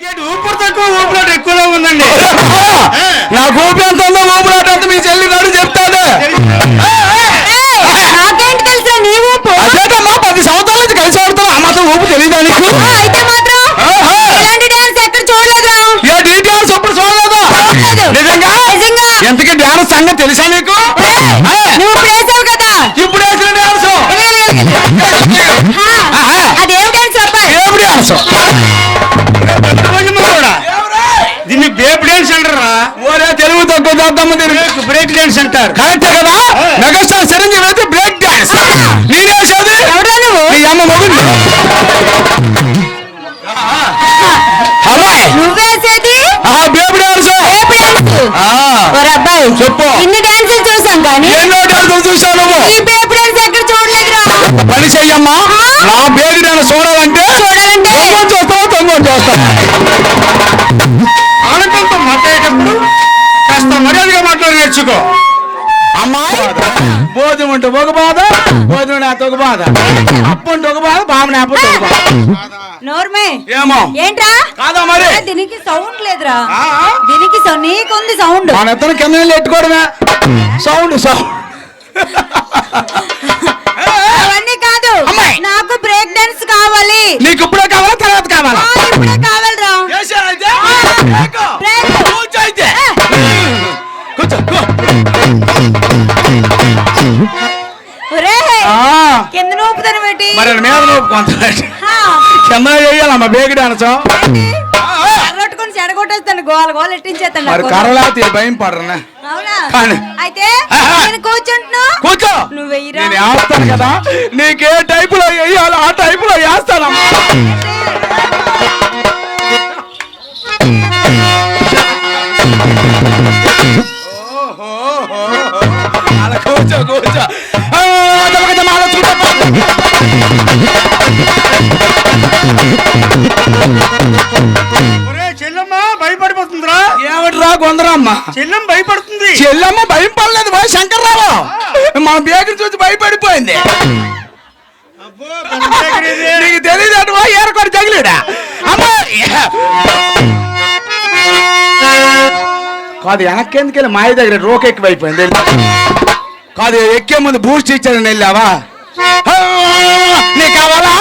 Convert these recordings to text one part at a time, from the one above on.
ఎందుకంటే ఊపిరి తక్కువ ఊపిరాట ఎక్కువ ఉందండి. నా గోపి ఉందో ఊపిరాట అంత మీ పని చెయ్యమ్మా. నా బేబీ డాన్స్ చూడాలంటే చూడాలంటే చూస్తావా తొంగోని చూస్తావా ఆనందంతో మాట్లాడేటప్పుడు కాస్త మర్యాదగా మాట్లాడి నేర్చుకో. అమ్మాయి భోజనం అంటే ఒక బాధ భోజనం నేత ఒక బాధ. అప్పు అంటే ఒక బాధ బామ నేపథ్యం ఒక బాధ. నోర్మే ఏమో. ఏంట్రా? కాదా మరి? ఏ, దీనికి సౌండ్ లేదురా. దీనికి నీకుంది సౌండ్. మన ఇద్దరు కింద నీళ్ళు ఎట్టుకోవడమే సౌండ్ సౌండ్. నాకు బ్రేక్ డాన్స్ కావాలి. నీకు ఇప్పుడే కావాలా? తర్వాత కావాలా? ఇప్పుడే కావాలిరా చేశారైతే? ఎక్కు. బ్రేక్. కూర్చో అయితే. కూర్చో, కూ. ఒరే ఆ, కింద నూపుతాను పెట్టి మరి మీద ఆ, కింద వేయాలమ్మా బేగి డాన్స్? చెడగొట్టేస్తాను. గోల గోల ఎట్టించేస్తాను మరి. కర్రలాతి భయం పడరనే. కానీ. అయితే ఆహా. నేను కూర్చుంటున్నా కూర్చో నువ్వు వెయ్యిరా. నేను వేస్తాను కదా నీకే టైపులో వేయాలో ఆ టైపులో వేస్తానమ్మా భయపడిపోతుందిరా? ఏమిట్రా కొందరమ్మా చెల్లం భయపడుతుంది. చెల్లమ్మ భయం పడలేదు పోయి శంకర్రావు. మన బేగిని చూసి భయపడిపోయింది. నీకు తెలియదు అటు పోయి ఏరకొడి తగిలిడా అమ్మా! కాదు వెనక్కి ఎందుకు వెళ్ళి మాయ దగ్గర రోక్ ఎక్కువైపోయింది కాదు ఎక్కే ముందు బూస్ట్ ఇచ్చారని వెళ్ళావా? నీకు కావాలా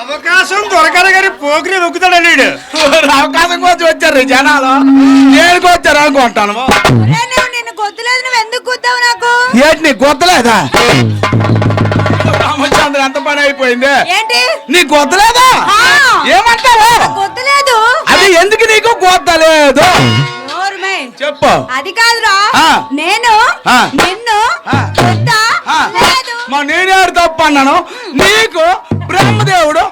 అవకాశం దొరకదు కానీ పోకిరి నొక్కుతాడు అవకాశం కోసం వచ్చారు జనాలు. దేనికి వచ్చారు అనుకుంటాను నువ్వు నిన్ను గొద్దులేదు నువ్వు ఎందుకు గుద్దావు నాకు? ఏంటి నీకు ఎంత పని అయిపోయింది ఏంటి? నీకు గొత్తలేదా ఆ. ఏమంటావు గొద్దులేదు అది ఎందుకు నీకు నోర్మే చెప్పు. అది కాదురా. నేను. నిన్ను మా నేనేడు తప్పు అన్నాను? నీకు బ్రహ్మదేవుడు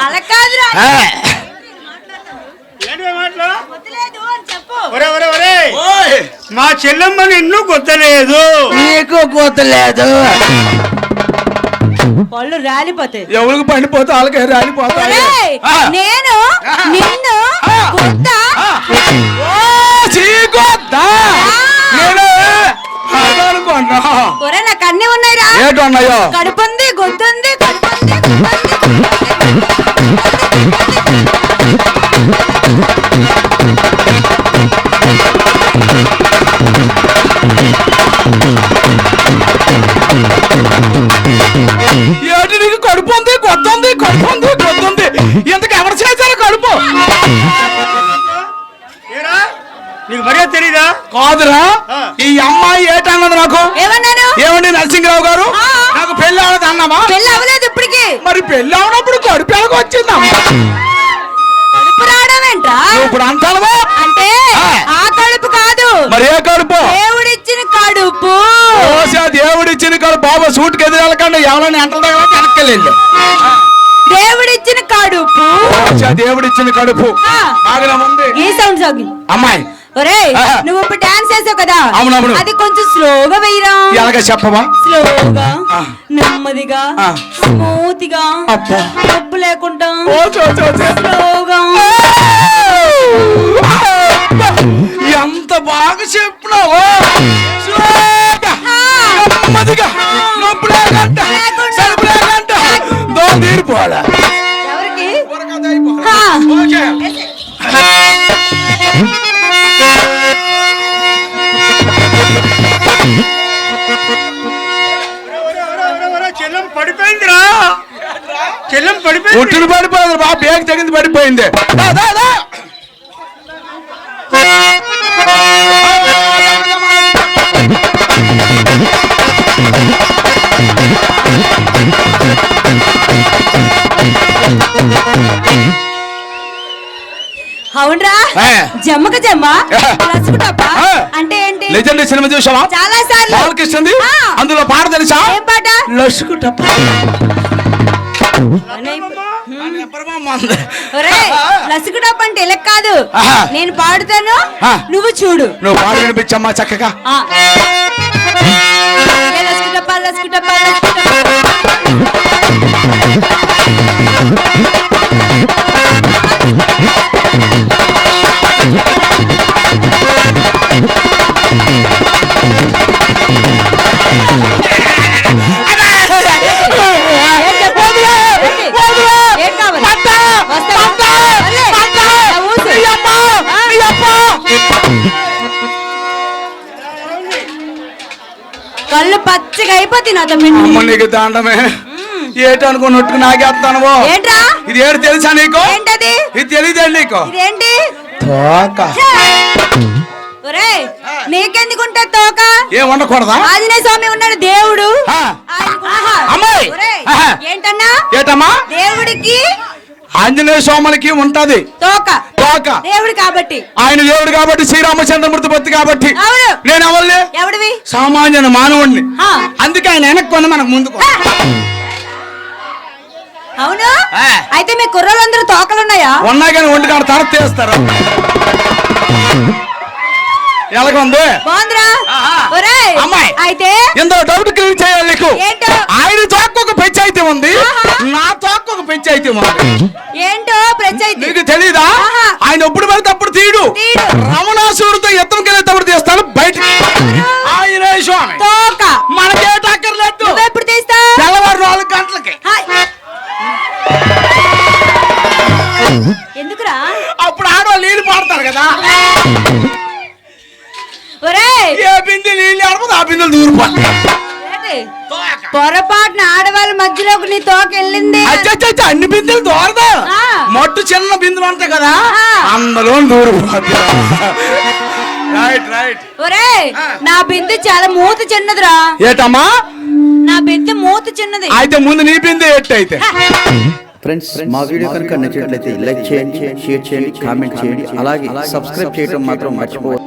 అలా కాదురా ఆ. ఏంటి మాటలు గుద్దలేదు అని చెప్పు ఒరే ఒరే ఒరే ఓయ్, మా చెల్లమ్మ నిన్ను గుద్దలేదు నీకు గొత్తలేదు పళ్ళు రాలిపోతాయి ఎవరికి పండిపోతే వాళ్ళకి రాలిపోతాయి. నేను. నిన్ను ఆ. గుద్దా ఆ. ఓ, చీకొద్దా? నేను అదనుకున్నా ఒరే నాకు అన్ని ఉన్నాయిరా ఏటున్నాయో కడుపుంది కడుపుంది కాదురా. ఈ అమ్మాయి ఏటన్నది నాకు? ఏమన్నాను ఏమండి నరసింహరావు గారు. నాకు పెళ్ళి అవనది అన్నావా? పెళ్ళి అవ్వలేదు ఇప్పటికి. మరి పెళ్ళి అవనప్పుడు కడుపు ఎలాగో వచ్చిందమ్మా కడుపు ఇప్పుడు అంటావా? అంటే ఆ. కడుపు కాదు. మరి ఏ కడుపు? దేవుడిచ్చిన కడుపు. దేవుడిచ్చిన కడుపు. బాబా సూట్కి ఎదురెళ్ళకుండా ఎవరైనా ఎంటర్ దగ్గర వెనక్కెళ్ళి దేవుడిచ్చిన కడుపు. దేవుడిచ్చిన కడుపు. బాగా ఉంది ఈ సౌండ్ సాగి? అమ్మాయి ఒరేయ్. నువ్వు ఇప్పుడు డాన్స్ చేసావు కదా అవునవును. అది కొంచెం స్లోగా వెయ్యరా ఎలాగ చెప్పవా స్లోగా. నెమ్మదిగా. స్మూత్గా. డబ్బు లేకుండా. స్లోగా ఎంత బాగా చెప్పినావు స్లోగా, నెమ్మదిగా, చెల్లం పడిపోయిందిరా పడిపోయింది. ఒట్టును పడిపోయింది బా బ్యాగ్ తెగింది పడిపోయింది. Thank you. అవునరా. జమ్మక జమ్మ. అంటే ఏంటి? లెజెండ్ సినిమా చూసావా? చాలా సార్లు. బాలకృష్ణది. అందులో పాట తెలుసా? ఏం పాట? లసుకుటప్ప లసుకుటప్ప అంటే ఇలా కాదు. ఆహా. నేను పాడుతాను. నువ్వు చూడు. నువ్వు పాట వినిపించమ్మా చక్కగా. లసుకుటప్ప లసుకుటప్ప లసుకుటప్ప కళ్ళు పచ్చగా అయిపోతాయి నాతో పిండి అమ్మ నీకు దాండమే. ఏటనుకున్నట్టు నాకేస్తాను ఏంట్రా? ఇది ఏడు తెలుసా నీకు? ఏంటది? ఇది తెలియదే నీకు? ఇదేంటి? తోక! ఒరేయ్ నీకెందుకుంటే తోక? ఏం ఉండకూడదా ఆంజనేయ స్వామి ఉన్నాడు దేవుడు. అమ్మాయి! ఏంటన్నా? ఏటమ్మా? దేవుడికి ఆంజనేయ స్వాములకి ఉంటది. తోక. తోక. దేవుడు కాబట్టి. ఆయన దేవుడు కాబట్టి శ్రీరామచంద్రమూర్తి భక్తి కాబట్టి. నేను ఎవరిని? ఎవడివి? సామాన్యుని మానవుణ్ణి. ఆ. అందుకే ఆయన వెనక్కి కొన్న మనకు ముందు కొన్న. అవును. అయితే మీ కుర్రోళ్ళందరూ తోకలున్నాయా? ఉన్నా కానీ ఒంటి కాడ తర తీస్తారు. ఎలాగుంది? బాగుందిరా. ఆహా. ఒరేయ్ అమ్మాయి. అయితే ఇందులో డౌట్ క్లియర్ చేయాలి నీకు. ఒక పెంచి అయితే ఉంది. ఆహా. నా తోక ఒక పెంచి అయితే ఉంది ఏంటో ప్రచైతి నీకు తెలీదా. ఆయన ఎప్పుడు వెళ్తే అప్పుడు తీయడు తీయడు. రమణాసురుడితో ఎత్తం వెళ్ళేటప్పుడు తీస్తాడు బయట ఆయన స్వామి. తోక. మనకే టక్కర్లేదు నువ్వెప్పుడు తీస్తా తెల్లవారు నాలుగు గంటలకి. ఎందుకురా? అప్పుడు ఆడవాళ్ళు నీళ్ళు పాడతారు కదా. ఒరేయ్. ఏ బిందె నీళ్ళు ఆడపోతే ఆ బిందెలు దూరిపోతాయి? పొరపాటున ఆడవాళ్ళ మధ్యలోకి నీ తోక వెళ్ళింది అన్ని బిందెలు దూరదా. మొట్టు చిన్న బిందులు ఉంటాయి కదా. అందులో దూరిపోతాయి రైట్ రైట్. ఒరేయ్ ఆ. నా బిందు చాలా మూత చిన్నదిరా. ఏటమ్మా? నా బిందు మూత చిన్నది. అయితే ముందు నీ బిందె ఎట్టు అయితే ఫ్రెండ్స్ మా వీడియో కనుక నచ్చినట్లయితే లైక్ చేయండి షేర్ చేయండి కామెంట్ చేయండి. అలాగే సబ్స్క్రైబ్ చేయడం మాత్రం మర్చిపోవద్దు.